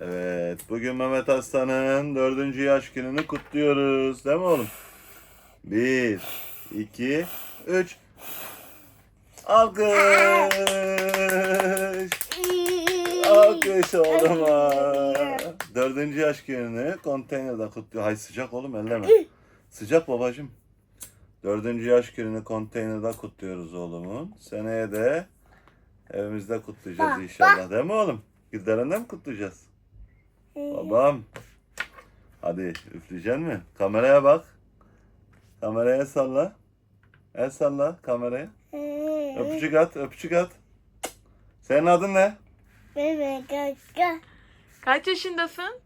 Evet, bugün Mehmet Aslan'ın dördüncü yaş gününü kutluyoruz. Değil mi oğlum? Bir, iki, üç. Alkış! Alkış oğluma. Dördüncü yaş gününü konteynerde kutluyor. Hay sıcak oğlum elleme. Sıcak babacım. Dördüncü yaş gününü konteynerde kutluyoruz oğlumun. Seneye de evimizde kutlayacağız inşallah. Değil mi oğlum? Güzelinde mi kutlayacağız? Babam. Hadi üfleyeceksin mi? Kameraya bak. Kameraya salla. El salla kameraya. Öpücük at, öpücük at. Senin adın ne? Bebek kaka. Kaç yaşındasın?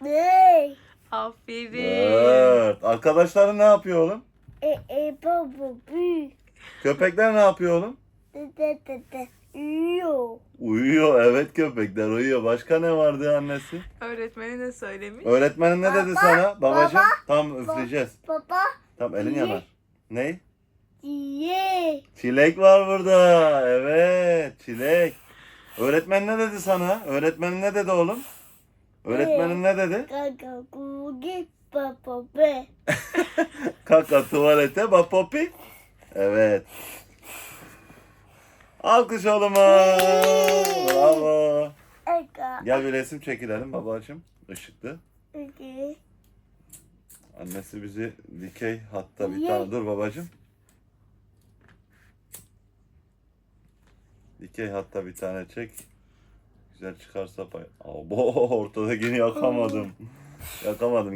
Ne? Aferin. Dört. Arkadaşların ne yapıyor oğlum? E e baba bu. Köpekler ne yapıyor oğlum? Yo. Uyuyor. Evet köpekler uyuyor. Başka ne vardı annesi? Öğretmeni ne söylemiş? Öğretmenin ne dedi Baba, sana? Babacığım. baba, Tam üfleyeceğiz. Baba. Tam elin Ye. yanar. Ney? Ye. Çilek var burada. Evet, çilek. Öğretmen ne dedi sana? Öğretmenin ne dedi oğlum? Öğretmenin ne dedi? Kaka kugi be. Kaka tuvalete bapopi. Evet. Alkış oğluma. Bravo. Gel bir resim çekilelim babacığım. Işıklı. Annesi bizi dikey hatta bir tane. Dur babacığım. Dikey hatta bir tane çek. Güzel çıkarsa pay. Abo ortada yine yakamadım. yakamadım.